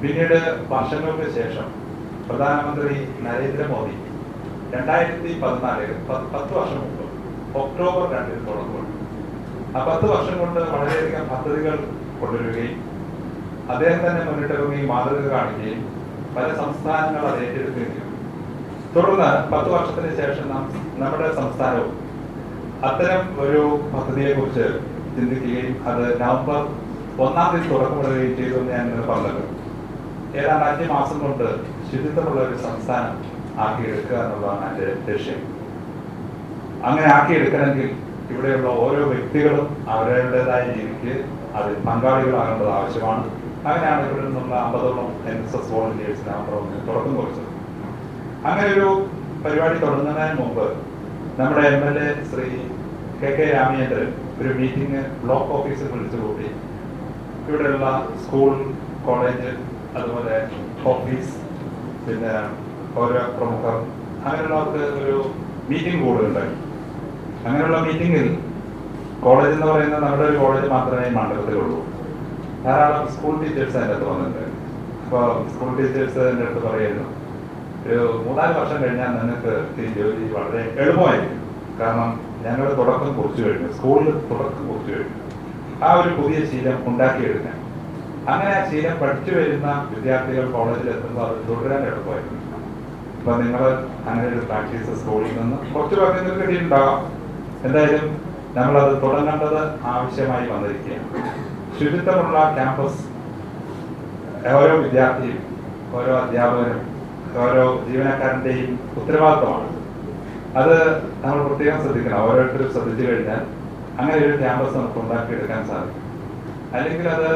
പിന്നീട് വർഷങ്ങൾക്ക് ശേഷം പ്രധാനമന്ത്രി നരേന്ദ്രമോദി രണ്ടായിരത്തി പതിനാല് പത്ത് വർഷം മുമ്പ് ഒക്ടോബർ രണ്ടിന് തുറന്നു ആ പത്ത് വർഷം കൊണ്ട് വളരെയധികം പദ്ധതികൾ കൊണ്ടുവരികയും അദ്ദേഹം തന്നെ മുന്നിട്ടിറങ്ങുകയും മാതൃക കാണിക്കുകയും പല സംസ്ഥാനങ്ങൾ അത് ഏറ്റെടുക്കുകയും തുടർന്ന് പത്ത് വർഷത്തിന് ശേഷം നമ്മുടെ സംസ്ഥാനവും അത്തരം ഒരു പദ്ധതിയെ കുറിച്ച് ചിന്തിക്കുകയും അത് നവംബർ ഒന്നാം തീയതി തുടക്കമിടുകയും ചെയ്തു എന്ന് ഞാൻ പറഞ്ഞത് ഏതാണ്ട് അഞ്ച് മാസം കൊണ്ട് ശുചിത്വമുള്ള ഒരു സംസ്ഥാനം ആക്കിയെടുക്കുക എന്നുള്ളതാണ് എന്റെ ലക്ഷ്യം. അങ്ങനെ ആക്കിയെടുക്കണമെങ്കിൽ ഇവിടെയുള്ള ഓരോ വ്യക്തികളും അവരുടേതായ രീതിക്ക് അതിൽ പങ്കാളികളാകേണ്ടത് ആവശ്യമാണ്. അങ്ങനെയാണ് ഇവിടെ നിന്നുള്ള അമ്പതോളം N S S volunteers November ഒന്നിന് തുടക്കം കുറിച്ചത്. അങ്ങനെ ഒരു പരിപാടി തുടങ്ങുന്നതിന് മുമ്പ് നമ്മുടെ M L A Shri K K Ramachandran ഒരു മീറ്റിംഗ് ബ്ലോക്ക് ഓഫീസിൽ വിളിച്ചു കൂട്ടി ഇവിടെയുള്ള സ്കൂൾ കോളേജ് അതുപോലെ ഓഫീസ് പിന്നെ ഓരോ പ്രമുഖർ. അങ്ങനെയുള്ളവർക്ക് ഒരു മീറ്റിംഗ് കൂടുകയുണ്ടായി അങ്ങനെയുള്ള മീറ്റിംഗിൽ കോളേജ് എന്ന് പറയുന്നത് നമ്മുടെ ഒരു കോളേജ് മാത്രമേ മണ്ഡലത്തിലുള്ളൂ ധാരാളം സ്കൂൾ ടീച്ചേഴ്സ് അതിന്റെ അകത്ത് വന്നിട്ടുണ്ട്. അപ്പോൾ സ്കൂൾ ടീച്ചേഴ്സ് എന്റെ അടുത്ത് പറയുന്നു ഒരു മൂന്നാൽ വർഷം കഴിഞ്ഞാൽ നിങ്ങൾക്ക് ഈ ജോലി വളരെ എളുപ്പമായിരിക്കും. കാരണം ഞങ്ങൾ തുടക്കം കുറിച്ചു കഴിഞ്ഞു സ്കൂളിൽ തുടക്കം കുറിച്ചു കഴിഞ്ഞു. ആ ഒരു പുതിയ ശീലം ഉണ്ടാക്കിയെടുക്കാൻ. അങ്ങനെ ആ ശീലം പഠിച്ചു വരുന്ന വിദ്യാർത്ഥികൾ കോളേജിൽ എത്തുമ്പോൾ അത് തുടരാൻ എളുപ്പമായിരിക്കും അപ്പൊ നിങ്ങൾ അങ്ങനെ ഒരു പ്രാക്ടീസ് സ്കൂളിൽ നിന്ന് കുറച്ച് പേർക്ക് നിങ്ങൾക്ക് എന്തായാലും എന്തായാലും നമ്മളത് തുടങ്ങേണ്ടത് ആവശ്യമായി വന്നിരിക്കുകയാണ്. ശുചിത്വമുള്ള ക്യാമ്പസ് ഓരോ വിദ്യാർത്ഥിയും ഓരോ അധ്യാപകനും ഓരോ ജീവനക്കാരന്റെയും ഉത്തരവാദിത്തമാണ് അത് നമ്മൾ പ്രത്യേകം ശ്രദ്ധിക്കണം. ഓരോരുത്തരും ശ്രദ്ധിച്ചു കഴിഞ്ഞാൽ അങ്ങനെ ഒരു ക്യാമ്പസ് നമുക്ക് ഉണ്ടാക്കിയെടുക്കാൻ സാധിക്കും. അല്ലെങ്കിൽ അത്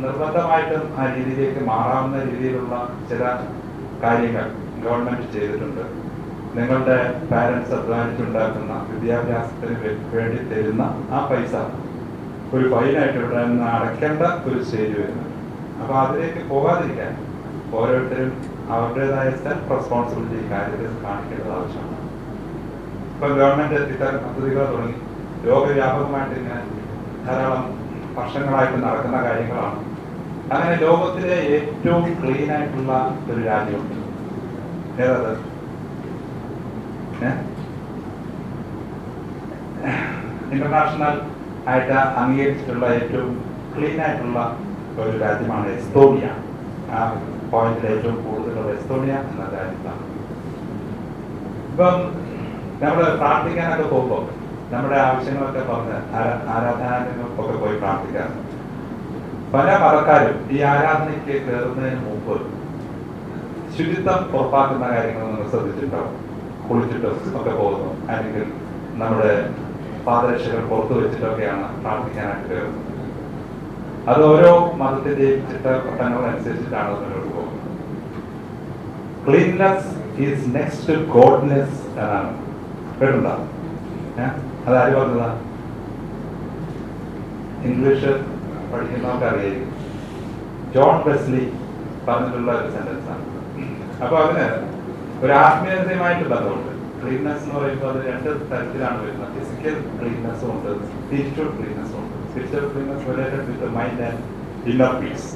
നിർബന്ധമായിട്ടും ആ രീതിയിലേക്ക് മാറാവുന്ന രീതിയിലുള്ള ചില കാര്യങ്ങൾ ഗവൺമെന്റ് ചെയ്തിട്ടുണ്ട്. നിങ്ങളുടെ പാരൻസ് അധ്വാനിച്ചുണ്ടാക്കുന്ന വിദ്യാഭ്യാസത്തിന് വേണ്ടി തരുന്ന ആ പൈസ ഒരു ഫൈനായിട്ട് ഇവിടെ നിന്ന് അടയ്ക്കേണ്ട ഒരു സ്റ്റേജ് വരുന്നു. അപ്പൊ അതിലേക്ക് പോകാതിരിക്കാൻ ഓരോരുത്തരും അവരുടേതായ സെൽഫ് റെസ്പോൺസിബിലിറ്റി കാര്യത്തിൽ കാണിക്കേണ്ടത് ആവശ്യമാണ്. ഇപ്പൊ ഗവൺമെന്റ് ഇത്തരം പദ്ധതികൾ തുടങ്ങി. ലോകവ്യാപകമായിട്ട് ഇങ്ങനെ ധാരാളം വർഷങ്ങളായിട്ട് നടക്കുന്ന കാര്യങ്ങളാണ്. അങ്ങനെ ലോകത്തിലെ ഏറ്റവും ക്ലീൻ ആയിട്ടുള്ള ഒരു രാജ്യമുണ്ട്. ഏതത്? ഇന്റർനാഷണൽ ആയിട്ട് അംഗീകരിച്ചിട്ടുള്ള ഏറ്റവും ക്ലീൻ ആയിട്ടുള്ള ഒരു രാജ്യമാണ് എസ്തോണിയ. ആ പോയിന്റിൽ ഏറ്റവും കൂടുതലുള്ള എസ്തോണിയ എന്ന രാജ്യത്താണ്. ഇപ്പം നമ്മൾ പ്രാർത്ഥിക്കാനൊക്കെ പോകുമ്പോൾ നമ്മുടെ ആവശ്യങ്ങളൊക്കെ പറഞ്ഞ് ആരാ- ആരാധനാലയങ്ങൾക്കൊക്കെ പോയി പ്രാർത്ഥിക്കാറ് പല മതക്കാരും ഈ ആരാധനയ്ക്ക് കയറുന്നതിന് മുമ്പ് ശുചിത്വം ഉറപ്പാക്കുന്ന കാര്യങ്ങൾ നമ്മൾ ശ്രദ്ധിച്ചിട്ടുണ്ടാവും കുളിച്ചിട്ടോ ഒക്കെ പോകുന്നു. അല്ലെങ്കിൽ നമ്മുടെ പാദരക്ഷകൾ പുറത്തു വെച്ചിട്ടൊക്കെയാണ് പ്രാർത്ഥിക്കാനായിട്ട് കയറുന്നത്. അത് ഓരോ മതത്തിന്റെയും ചിട്ടവട്ടങ്ങൾ അനുസരിച്ചിട്ടാണ് മുന്നോട്ട് പോകുന്നത്. ക്ലീൻനെസ് ഈസ് നെക്സ്റ്റ് ഗോഡ്നെസ് എന്നാണ്. കേട്ടുണ്ടാവും ഏഹ് അത് ആര് പറഞ്ഞതാ? ഇംഗ്ലീഷ് പഠിക്കുന്നവർക്ക് അറിയായിരിക്കും ജോൺ ബെസ്ലി പറഞ്ഞിട്ടുള്ള ഒരു സെന്റൻസ് ആണ്. അപ്പൊ അതിന് ഒരു ആത്മീയതയുമായിട്ട് ബന്ധമുണ്ട്. ക്ലീൻനെസ് എന്ന് പറയുമ്പോൾ അത് രണ്ട് തരത്തിലാണ് വരുന്നത്. ഫിസിക്കൽ ക്ലീൻനെസ്സും ഉണ്ട് സ്പിരിച്വൽ ക്ലീൻനെസ്സും ഉണ്ട്. Spiritual cleanness related with mind and inner peace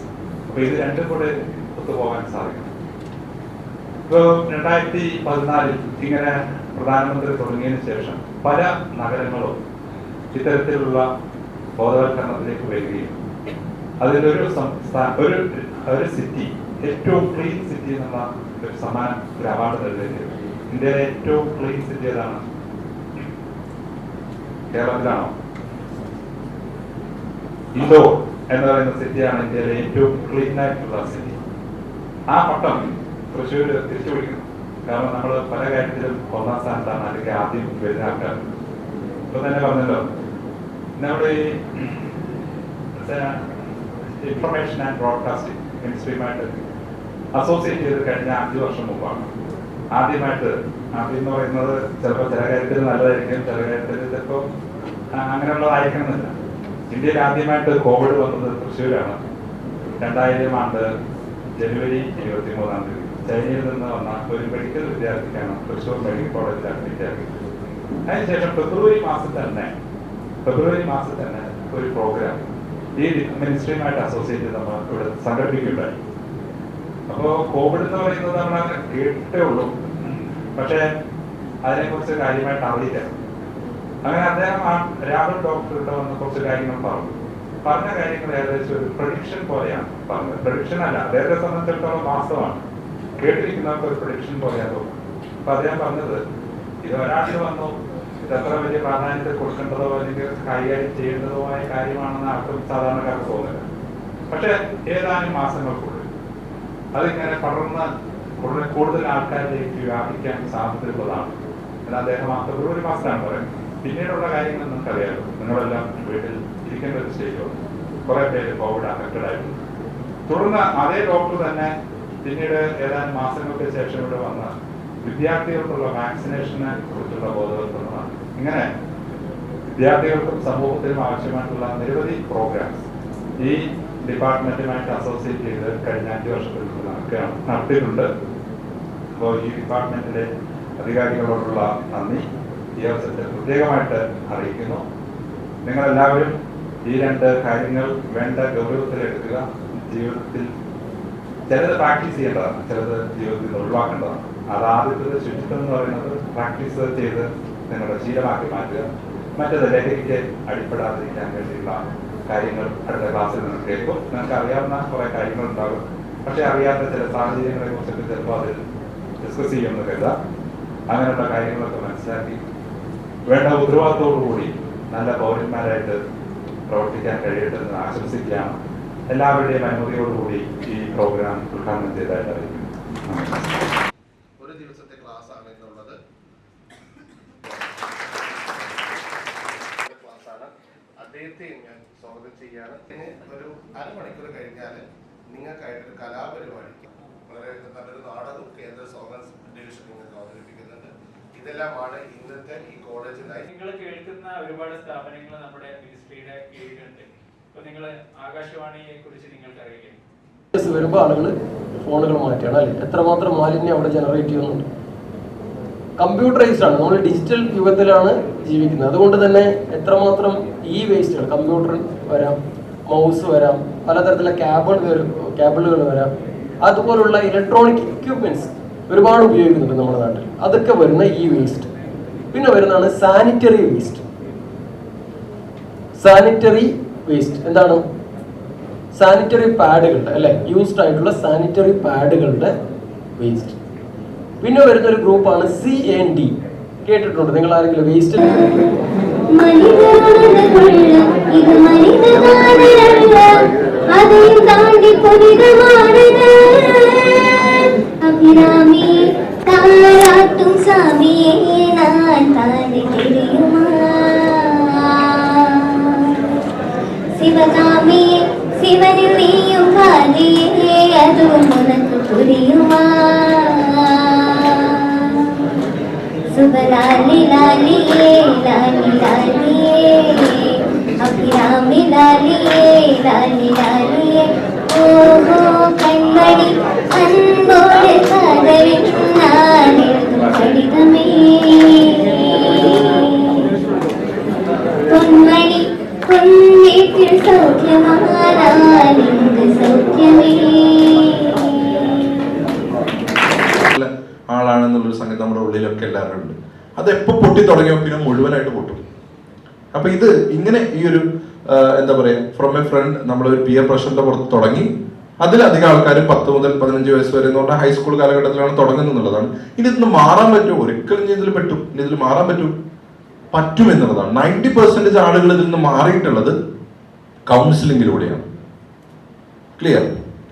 അപ്പൊ ഇത് രണ്ടും കൂടെ ഒത്തുപോകാൻ സാധിക്കും. ഇപ്പൊ രണ്ടായിരത്തി പതിനാലിൽ ഇങ്ങനെ പ്രധാനമന്ത്രി തുടങ്ങിയതിന് ശേഷം പല നഗരങ്ങളും ഇത്തരത്തിലുള്ള ബോധവൽക്കരണത്തിലേക്ക് വരികയും അതിലൊരു സംസ്ഥാന ഒരു ഒരു സിറ്റി ഏറ്റവും ക്ലീൻ സിറ്റി എന്നുള്ള ഒരു സമാന ഒരു അവാർഡ് നൽകുകയും ഇന്ത്യയിലെ ഏറ്റവും ക്ലീൻ സിറ്റി ഏതാണ്? കേരളത്തിലാണോ? ഇൻഡോർ എന്ന് പറയുന്ന സിറ്റിയാണ് ഇന്ത്യയിലെ ഏറ്റവും ക്ലീൻ ആയിട്ടുള്ള സിറ്റി ആ പട്ടം തൃശ്ശൂർ തിരിച്ചു പിടിക്കണം കാരണം നമ്മൾ പല കാര്യത്തിലും ഒന്നാം സ്ഥാനത്താണ് അല്ലെങ്കിൽ ആദ്യം വരുന്ന ഇപ്പൊ തന്നെ പറഞ്ഞല്ലോ നമ്മുടെ ഈ ഇൻഫർമേഷൻ ആൻഡ് ബ്രോഡ്കാസ്റ്റിംഗ് മിനിസ്ട്രിയുമായിട്ട് അസോസിയേറ്റ് ചെയ്ത് കഴിഞ്ഞ അഞ്ചു വർഷം മുമ്പാണ്. ആദ്യമായിട്ട് ആദ്യം എന്ന് പറയുന്നത് ചിലപ്പോൾ ചില കാര്യത്തിൽ നല്ലതായിരിക്കും ചില കാര്യത്തിൽ ചിലപ്പോൾ അങ്ങനെയുള്ളതായിരിക്കണമെന്നില്ല. ഇന്ത്യയിൽ ആദ്യമായിട്ട് കോവിഡ് വന്നത് തൃശ്ശൂരാണ്. രണ്ടായിരം ആണ്ട് ജനുവരി ഇരുപത്തി മൂന്നാം തീയതി. ചൈനയിൽ നിന്ന് വന്ന ഒരു മെഡിക്കൽ വിദ്യാർത്ഥിക്കാണ് തൃശ്ശൂർ മെഡിക്കൽ കോളേജിൽ വിദ്യാർത്ഥി. അതിനുശേഷം ഫെബ്രുവരി മാസത്തിൽ തന്നെ ഫെബ്രുവരി മാസത്തിൽ തന്നെ ഒരു പ്രോഗ്രാം ഈ മിനിസ്ട്രിയുമായിട്ട് അസോസിയേറ്റ് നമ്മൾ ഇവിടെ സംഘടിപ്പിക്കുകയുണ്ടായി അപ്പോ കോവിഡ് എന്ന് പറയുന്നത് നമ്മൾ അങ്ങനെ കേട്ടേ ഉള്ളൂ. പക്ഷേ അതിനെക്കുറിച്ച് കാര്യമായിട്ട് അറിയില്ല. അങ്ങനെ അദ്ദേഹം ആ രാഹുൽ ഡോക്ടറുടെ വന്ന് കുറച്ച് കാര്യങ്ങൾ പറഞ്ഞു. പറഞ്ഞ കാര്യങ്ങൾ ഏകദേശം ഒരു പ്രഡിക്ഷൻ പോലെയാണ് പറഞ്ഞത്. പ്രഡിക്ഷൻ അല്ല അദ്ദേഹത്തെ സംബന്ധിച്ചിടത്തോളം വാസ്തവമാണ്. കേട്ടിരിക്കുന്നവർക്ക് ഒരു പ്രഡിക്ഷൻ പോലെയാണ് തോന്നുന്നത്. അപ്പൊ അദ്ദേഹം പറഞ്ഞത് ഇത് ഒരാളിൽ വന്നു ഇത് എത്ര വലിയ പ്രാധാന്യത്തെ കൊടുക്കേണ്ടതോ അല്ലെങ്കിൽ കൈകാര്യം ചെയ്യേണ്ടതോ ആയ കാര്യമാണെന്ന് ആർക്കും സാധാരണക്കാർക്ക് തോന്നില്ല. പക്ഷെ ഏതാനും മാസങ്ങൾക്കുള്ളിൽ അതിങ്ങനെ പടർന്ന് കൂടുതൽ കൂടുതൽ ആൾക്കാരിലേക്ക് വ്യാപിക്കാൻ സാധ്യതയുള്ളതാണ്. അദ്ദേഹം മാത്രം ഒരു മാസത്തിലാണ് പറയുന്നത് പിന്നീടുള്ള കാര്യങ്ങൾ നിങ്ങൾക്കറിയാലോ നിങ്ങളെല്ലാം വീട്ടിൽ ഇരിക്കേണ്ട ഒരു സ്റ്റേജോ കുറെ പേര് കോവിഡ് അഫക്റ്റഡ് ആയിരുന്നു തുടർന്ന് അതേ ഡോക്ടർ തന്നെ പിന്നീട് ഏതാനും മാസങ്ങൾക്ക് ശേഷം ഇവിടെ വന്ന് വിദ്യാർത്ഥികൾക്കുള്ള വാക്സിനേഷനെ കുറിച്ചുള്ള ബോധവൽക്കരണമാണ് ഇങ്ങനെ വിദ്യാർത്ഥികൾക്കും സമൂഹത്തിനും ആവശ്യമായിട്ടുള്ള നിരവധി പ്രോഗ്രാംസ് ഈ ഡിപ്പാർട്ട്മെന്റുമായിട്ട് അസോസിയേറ്റ് ചെയ്ത് കഴിഞ്ഞ അഞ്ച് വർഷത്തിൽ നടക്കുകയാണ്. നടത്തിയിട്ടുണ്ട്. അപ്പോൾ ഈ ഡിപ്പാർട്ട്മെന്റിലെ അധികാരികളോടുള്ള നന്ദി. ഈ പ്രത്യേകമായിട്ട് അറിയിക്കുന്നു. നിങ്ങളെല്ലാവരും ഈ രണ്ട് കാര്യങ്ങൾ വേണ്ട ഗൗരവത്തിൽ എടുക്കുക. ജീവിതത്തിൽ ചിലത് പ്രാക്ടീസ് ചെയ്യേണ്ടതാണ്. ചിലത് ജീവിതത്തിൽ ഒഴിവാക്കേണ്ടതാണ്. അത് ആദ്യത്തെ ശുചിത്വം എന്ന് പറയുന്നത് പ്രാക്ടീസ് ചെയ്ത് നിങ്ങളുടെ ശീലമാക്കി മാറ്റുക. മറ്റത് ലഹരിക്ക് അടിപ്പെടാതിരിക്കാൻ വേണ്ടിയുള്ള കാര്യങ്ങൾ അടുത്ത ക്ലാസ്സിൽ നിന്ന് കേൾക്കും. നിങ്ങൾക്ക് അറിയാവുന്ന കുറെ കാര്യങ്ങൾ ഉണ്ടാകും പക്ഷെ അറിയാത്ത ചില സാഹചര്യങ്ങളെ കുറിച്ചൊക്കെ ചിലപ്പോൾ അതിൽ ഡിസ്കസ് ചെയ്യുമെന്ന് കരുതാം. അങ്ങനെയുള്ള കാര്യങ്ങളൊക്കെ മനസ്സിലാക്കി വേണ്ട ഉത്തരവാദിത്തോടുകൂടി നല്ല പൗരന്മാരായിട്ട് പ്രവർത്തിക്കാൻ കഴിയട്ടെ എന്ന് ആശംസിക്കാം. എല്ലാവരുടെയും അനുമതിയോടുകൂടി ഈ പ്രോഗ്രാം ഉദ്ഘാടനം ചെയ്തതായിട്ട് അറിയിക്കുന്നു. ഒരു ദിവസത്തെ ക്ലാസ് ഞാൻ സ്വാഗതം ഒരു അരമണിക്കൂർ കഴിഞ്ഞാൽ നിങ്ങൾക്കായിട്ടൊരു കലാപരിപാടി വളരെ നല്ലൊരു നാടകം കേന്ദ്ര സോങ്ങൻസ് ഡിവിഷൻ നിങ്ങൾക്ക് അവതരിപ്പിക്കുന്നുണ്ട്. ഇതെല്ലാമാണ് ഇന്നത്തെ ഈ കോളേജിലായി നിങ്ങൾ കേൾക്കുന്ന ഒരുപാട് സ്ഥാപനങ്ങൾ നമ്മുടെ മിനിസ്ട്രിയുടെ കീഴിലുണ്ട്. ഇപ്പൊ നിങ്ങൾ ആകാശവാണിയെ കുറിച്ച് നിങ്ങൾക്ക് അറിയില്ലേ? വരുമ്പോ വരുമ്പോൾ ആളുകൾ ഫോണുകൾ മാറ്റുകയാണ് അല്ലേ? എത്രമാത്രം മാലിന്യം അവിടെ ജനറേറ്റ് ചെയ്യുന്നുണ്ട്? കമ്പ്യൂട്ടറൈസ്ഡ് ആണ്. നമ്മൾ ഡിജിറ്റൽ യുഗത്തിലാണ് ജീവിക്കുന്നത്. അതുകൊണ്ട് തന്നെ എത്രമാത്രം ഈ വേസ്റ്റുകൾ കമ്പ്യൂട്ടർ വരാം മൗസ് വരാം പലതരത്തിലുള്ള ക്യാബിൾ വരും ക്യാബിളുകൾ വരാം. അതുപോലുള്ള ഇലക്ട്രോണിക് എക്യുപ്മെന്റ്സ് ഒരുപാട് ഉപയോഗിക്കുന്നുണ്ട് നമ്മുടെ നാട്ടിൽ. അതൊക്കെ വരുന്ന ഈ വേസ്റ്റ് പിന്നെ വരുന്നതാണ് സാനിറ്ററി വേസ്റ്റ് സാനിറ്ററി വേസ്റ്റ് എന്താണ്? സാനിറ്ററി പാഡുകളുടെ അല്ലെ? യൂസ്ഡ് ആയിട്ടുള്ള സാനിറ്ററി പാഡുകളുടെ വേസ്റ്റ് പിന്നെ വരുന്ന ഒരു ഗ്രൂപ്പാണ് സി എൻ ഡി കേട്ടിട്ടുണ്ട്? നിങ്ങൾ ആരെങ്കിലും വേസ്റ്റ് ഇത് മനിതനാണല്ല അதையும் தாராட்டும் சாமியே நான் தானே தெரியுமா? சிவகாமியே சிவனில் நீயும் காதியே அதுவும் உனக்கு புரியுமா? சுபலாலி லாலியே லாலி லாலியே அபிராமி லாலியே லாலி லாலியே. ஓஹோ கண்மணி ആളാണെന്നുള്ളൊരു സംഗീതം നമ്മുടെ ഉള്ളിലൊക്കെ എല്ലാവരും ഉണ്ട്. അത് എപ്പോൾ പൊട്ടി തുടങ്ങിയോ പിന്നെ മുഴുവനായിട്ട് പൊട്ടും. അപ്പൊ ഇത് ഇങ്ങനെ ഈ ഒരു എന്താ പറയാ ഫ്രം എ ഫ്രണ്ട് നമ്മളൊരു പിയർ പ്രശ്നത്തെ പുറത്ത് തുടങ്ങി അതിലധികം ആൾക്കാർ പത്ത് മുതൽ പതിനഞ്ച് വയസ്സ് വരെ എന്ന് പറഞ്ഞാൽ ഹൈസ്കൂൾ കാലഘട്ടത്തിലാണ് തുടങ്ങുന്നത് എന്നുള്ളതാണ്. ഇനി ഇതിന് മാറാൻ പറ്റുമോ? ഒരിക്കലും ഇതിൽ പറ്റും. ഇനി ഇതിൽ മാറാൻ പറ്റും? പറ്റും എന്നുള്ളതാണ്. നയന്റി പെർസെന്റേജ് ആളുകൾ ഇതിൽ നിന്ന് മാറിയിട്ടുള്ളത് കൗൺസിലിങ്ങിലൂടെയാണ് ക്ലിയർ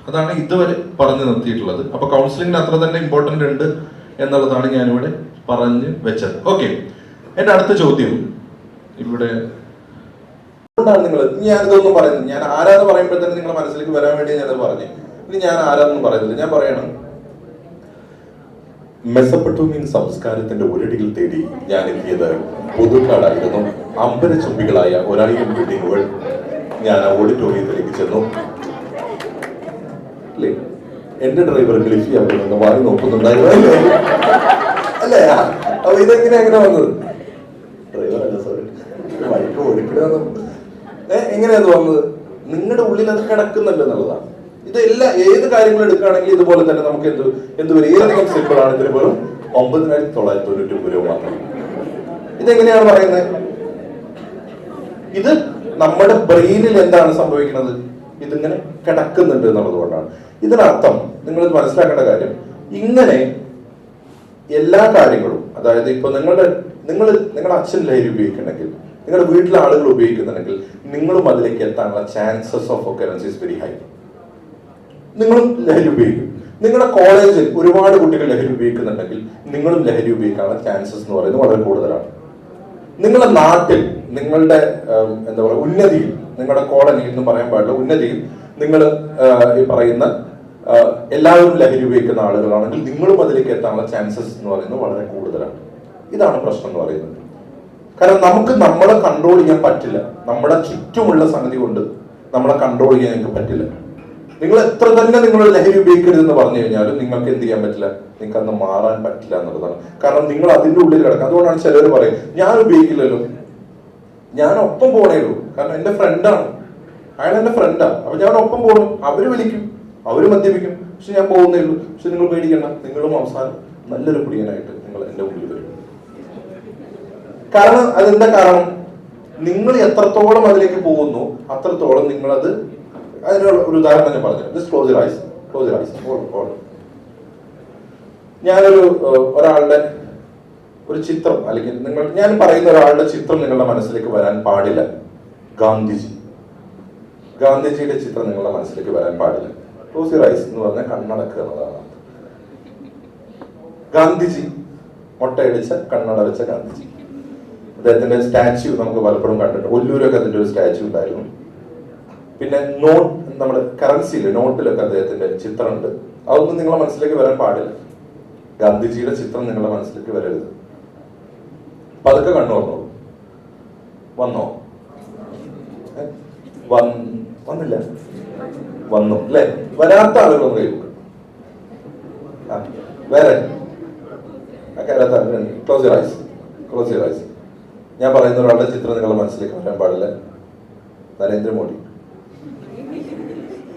അതാണ് ഇതുവരെ പറഞ്ഞു നിർത്തിയിട്ടുള്ളത്. അപ്പൊ കൗൺസിലിംഗിന് അത്ര തന്നെ ഇമ്പോർട്ടന്റ് ഉണ്ട് എന്നുള്ളതാണ് ഞാനിവിടെ പറഞ്ഞു വെച്ചത്. ഓക്കെ എന്റെ അടുത്ത ചോദ്യം. ഇവിടെ അതുകൊണ്ടാണ് നിങ്ങൾ ഞാൻ ഞാനിതൊന്നും പറയുന്നത് ഞാൻ ആരാന്ന് പറയുമ്പോൾ തന്നെ നിങ്ങളുടെ മനസ്സിലേക്ക് വരാൻ വേണ്ടി ഞാനത് പറഞ്ഞു. ഇനി ഞാൻ ആരാന്നും പറയുന്നില്ല. ഞാൻ പറയണം. മെസ്സപ്പെട്ടോമിയൻ സംസ്കാരത്തിന്റെ ഒരടികൾ തേടി ഞാൻ എത്തിയത് പുതുക്കാടായിരുന്നു. അമ്പരച്ചുംബികളായ ഒരായിരം ബിൽഡിങ്ങുകൾ ഞാൻ ആ ഓഡിറ്റോറിയത്തിലേക്ക് ചെന്നു. അല്ലേ? എന്റെ ഡ്രൈവർ ഗ്ലിഫി അവിടെ നിന്ന് വായി നോക്കുന്നുണ്ടായിരുന്നു. അല്ലേ? അപ്പൊ ഇതെങ്ങനെ എങ്ങനെ വന്നത്? ഡ്രൈവർ അല്ല സോറി. ബൈക്ക് ഓടിക്കണമെന്ന് ഏ എങ്ങനെയാ വന്നത് നിങ്ങളുടെ ഉള്ളിൽ അത് കിടക്കുന്നുണ്ട് എന്നുള്ളതാണ്. ഇത് എല്ലാ ഏത് കാര്യങ്ങളും എടുക്കുകയാണെങ്കിൽ ഇതുപോലെ തന്നെ നമുക്ക് എന്ത് എന്ത് വരും? ഏതെങ്കിലും സിമ്പിൾ ആണ്. ഇതിന് വെറും ഒമ്പതിനായിരത്തി തൊള്ളായിരത്തി തൊണ്ണൂറ്റി ഒമ്പത് രൂപ മാത്രം. ഇതെങ്ങനെയാണ് പറയുന്നത്? ഇത് നമ്മുടെ ബ്രെയിനിൽ എന്താണ് സംഭവിക്കുന്നത്? ഇതിങ്ങനെ കിടക്കുന്നുണ്ട് എന്നുള്ളതുകൊണ്ടാണ് ഇതിനർത്ഥം നിങ്ങൾ ഇത് മനസ്സിലാക്കേണ്ട കാര്യം ഇങ്ങനെ എല്ലാ കാര്യങ്ങളും അതായത് ഇപ്പൊ നിങ്ങളുടെ നിങ്ങൾ നിങ്ങളുടെ അച്ഛൻ ലഹരി ഉപയോഗിക്കണമെങ്കിൽ നിങ്ങളുടെ വീട്ടിലെ ആളുകൾ ഉപയോഗിക്കുന്നുണ്ടെങ്കിൽ നിങ്ങളും അതിലേക്ക് എത്താനുള്ള chances of occurrence very high നിങ്ങളും ലഹരി ഉപയോഗിക്കും. നിങ്ങളുടെ കോളേജിൽ ഒരുപാട് കുട്ടികൾ ലഹരി ഉപയോഗിക്കുന്നുണ്ടെങ്കിൽ നിങ്ങളും ലഹരി ഉപയോഗിക്കാനുള്ള ചാൻസസ് എന്ന് പറയുന്നത് വളരെ കൂടുതലാണ്. നിങ്ങളുടെ നാട്ടിൽ നിങ്ങളുടെ എന്താ പറയുക ഉന്നതിയിൽ നിങ്ങളുടെ കോളനിയിൽ എന്ന് പറയാൻ പാടില്ല ഉന്നതിയിൽ നിങ്ങൾ ഈ പറയുന്ന എല്ലാവരും ലഹരി ഉപയോഗിക്കുന്ന ആളുകളാണെങ്കിൽ നിങ്ങളും അതിലേക്ക് എത്താനുള്ള ചാൻസസ് എന്ന് പറയുന്നത് വളരെ കൂടുതലാണ്. ഇതാണ് പ്രശ്നം എന്ന് പറയുന്നത്. കാരണം നമുക്ക് നമ്മളെ കൺട്രോൾ ചെയ്യാൻ പറ്റില്ല. നമ്മുടെ ചുറ്റുമുള്ള സംഗതി കൊണ്ട് നമ്മളെ കൺട്രോൾ ചെയ്യാൻ നിങ്ങൾക്ക് പറ്റില്ല. നിങ്ങൾ എത്ര തന്നെ നിങ്ങൾ ലഹരി ഉപയോഗിക്കരുതെന്ന് പറഞ്ഞു കഴിഞ്ഞാലും നിങ്ങൾക്ക് എന്ത് ചെയ്യാൻ പറ്റില്ല? നിങ്ങൾക്ക് അന്ന് മാറാൻ പറ്റില്ല എന്നുള്ളതാണ്. കാരണം നിങ്ങൾ അതിന്റെ ഉള്ളിൽ കിടക്കുക അതുകൊണ്ടാണ് ചിലർ പറയും ഞാൻ ഉപയോഗിക്കില്ലല്ലോ. ഞാൻ ഒപ്പം പോണേ ഉള്ളൂ. കാരണം എന്റെ ഫ്രണ്ടാണ് അയാൾ എന്റെ ഫ്രണ്ടാണ് അപ്പൊ ഞാൻ ഒപ്പം പോകണം അവർ വിളിക്കും. അവർ മദ്യപിക്കും. പക്ഷെ ഞാൻ പോകുന്നേ ഉള്ളൂ. പക്ഷെ നിങ്ങൾ പേടിക്കണ്ട. നിങ്ങളും അവസാനം നല്ലൊരു കുടിയനായിട്ട് നിങ്ങൾ എന്റെ ഉള്ളിൽ വരും. കാരണം അതെന്താ കാരണം? നിങ്ങൾ എത്രത്തോളം അതിലേക്ക് പോകുന്നു അത്രത്തോളം നിങ്ങൾ അത് അതിനുള്ള ഒരു ഉദാഹരണം ഞാൻ പറഞ്ഞു ക്ലോസ് ഐസ് ക്ലോസ് ഐസ് ഞാനൊരു ഒരാളുടെ ഒരു ചിത്രം അല്ലെങ്കിൽ നിങ്ങൾ ഞാൻ പറയുന്ന ഒരാളുടെ ചിത്രം നിങ്ങളുടെ മനസ്സിലേക്ക് വരാൻ പാടില്ല. ഗാന്ധിജി. ഗാന്ധിജിയുടെ ചിത്രം നിങ്ങളുടെ മനസ്സിലേക്ക് വരാൻ പാടില്ല. ക്ലോസ് റൈസ് എന്ന് പറഞ്ഞാൽ കണ്ണടക്കുക എന്നതാണ് ഗാന്ധിജി. മുട്ടയടിച്ച കണ്ണട വെച്ച ഗാന്ധിജി. അദ്ദേഹത്തിന്റെ സ്റ്റാച്യു നമുക്ക് പലപ്പോഴും കണ്ടിട്ടുണ്ട്. ഒല്ലൂരൊക്കെ അതിന്റെ ഒരു സ്റ്റാച്യു ഉണ്ടായിരുന്നു. പിന്നെ നോട്ട് നമ്മുടെ കറൻസിയിൽ നോട്ടിലൊക്കെ അദ്ദേഹത്തിന്റെ ചിത്രമുണ്ട്. അതൊന്നും നിങ്ങളെ മനസ്സിലേക്ക് വരാൻ പാടില്ല. ഗാന്ധിജിയുടെ ചിത്രം നിങ്ങളുടെ മനസ്സിലേക്ക് വരരുത്. പതുക്കെ കണ്ണു വന്നോ? വന്നോ? വന്ന് വന്നില്ല. വന്നു. അല്ലെ? വരാത്ത ആളുകളൊന്നും കൈ വേറെ. ക്ലോസ് ക്ലോസ് യുവർ ഞാൻ പറയുന്ന ഒരാളുടെ ചിത്രം നിങ്ങളുടെ മനസ്സിലേക്ക് വരാൻ പാടില്ല. നരേന്ദ്രമോദി.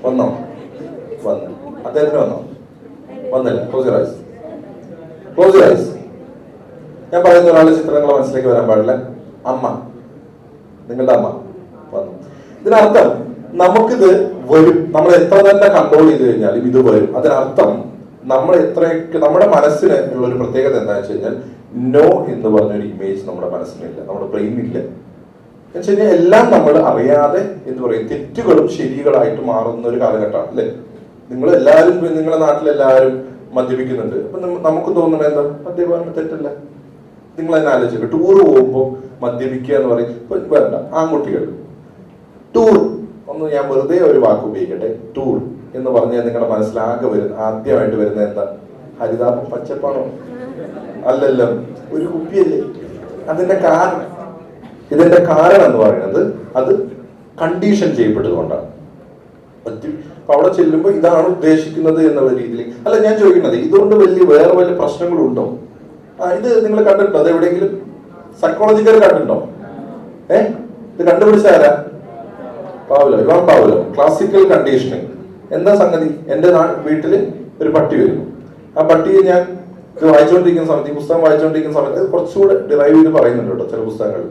വന്നോ? വന്നു. അദ്ദേഹത്തിന് വന്നോ? വന്നില്ല. ക്ലോസ് യുവർ ക്ലോസ് ഞാൻ പറയുന്ന ഒരാളുടെ ചിത്രം നിങ്ങളുടെ മനസ്സിലേക്ക് വരാൻ പാടില്ല. അമ്മ. നിങ്ങളുടെ അമ്മ. വന്നു. ഇതിനർത്ഥം നമുക്കിത് വരും. നമ്മൾ എത്ര തന്നെ കൺട്രോൾ ചെയ്ത് കഴിഞ്ഞാലും ഇത് വരും. അതിനർത്ഥം നമ്മൾ എത്ര നമ്മുടെ മനസ്സിന് ഉള്ള ഒരു പ്രത്യേകത എന്താണെന്ന് വെച്ച് കഴിഞ്ഞാൽ നോ എന്ന് പറഞ്ഞൊരു ഇമേജ് നമ്മുടെ മനസ്സിനില്ല നമ്മുടെ ബ്രെയിനില്ല എന്ന് എല്ലാം നമ്മൾ അറിയാതെ എന്ന് പറയും തെറ്റുകളും ശരികളായിട്ട് മാറുന്ന ഒരു കാലഘട്ടമാണ് അല്ലേ? നിങ്ങൾ എല്ലാവരും നിങ്ങളുടെ നാട്ടിലെല്ലാവരും മദ്യപിക്കുന്നുണ്ട്. അപ്പൊ നമുക്ക് തോന്നണ എന്താ? മദ്യപാനം തെറ്റല്ല. നിങ്ങൾ തന്നെ ആലോചിക്കുക ടൂർ പോകുമ്പോൾ മദ്യപിക്കുക എന്ന് പറയും വേണ്ട ആൺകുട്ടികൾ. ടൂർ ഒന്ന് ഞാൻ വെറുതെ ഒരു വാക്ക് ഉപയോഗിക്കട്ടെ ടൂർ എന്ന് പറഞ്ഞാൽ നിങ്ങളുടെ മനസ്സിലാകെ വരുന്ന ആദ്യമായിട്ട് വരുന്ന എന്താ? ഹരിതാപം പച്ചപ്പാണോ. അല്ലല്ലോ ഒരു കുപ്പിയല്ലേ? അതിന്റെ കാരണം. ഇതിന്റെ കാരണം എന്ന് പറയുന്നത് അത് കണ്ടീഷൻ ചെയ്യപ്പെട്ടതുകൊണ്ടാണ് അപ്പൊ അവിടെ ചെല്ലുമ്പോൾ ഇതാണ് ഉദ്ദേശിക്കുന്നത് എന്നുള്ള രീതിയിൽ. അല്ല ഞാൻ ചോദിക്കുന്നത് ഇതുകൊണ്ട് വലിയ വേറെ വലിയ പ്രശ്നങ്ങളുണ്ടോ? ഇത് നിങ്ങൾ കണ്ടിട്ടുണ്ടോ? അത് എവിടെയെങ്കിലും സൈക്കോളജിക്കൽ കണ്ടിട്ടുണ്ടോ? ഏ? ഇത് കണ്ടുപിടിച്ച ആരാ? Pavlov Ivan Pavlov. Classical conditioning എന്താ സംഗതി? എന്റെ നാ വീട്ടിൽ ഒരു പട്ടി വരുന്നു. ആ പട്ടിയെ ഞാൻ വായിച്ചുകൊണ്ടിരിക്കുന്ന സമയത്ത് ഈ പുസ്തകം വായിച്ചുകൊണ്ടിരിക്കുന്ന സമയത്ത് കുറച്ചുകൂടെ ഡിറൈവ് ചെയ്ത് പറയുന്നുണ്ട് കേട്ടോ ചില പുസ്തകങ്ങൾ.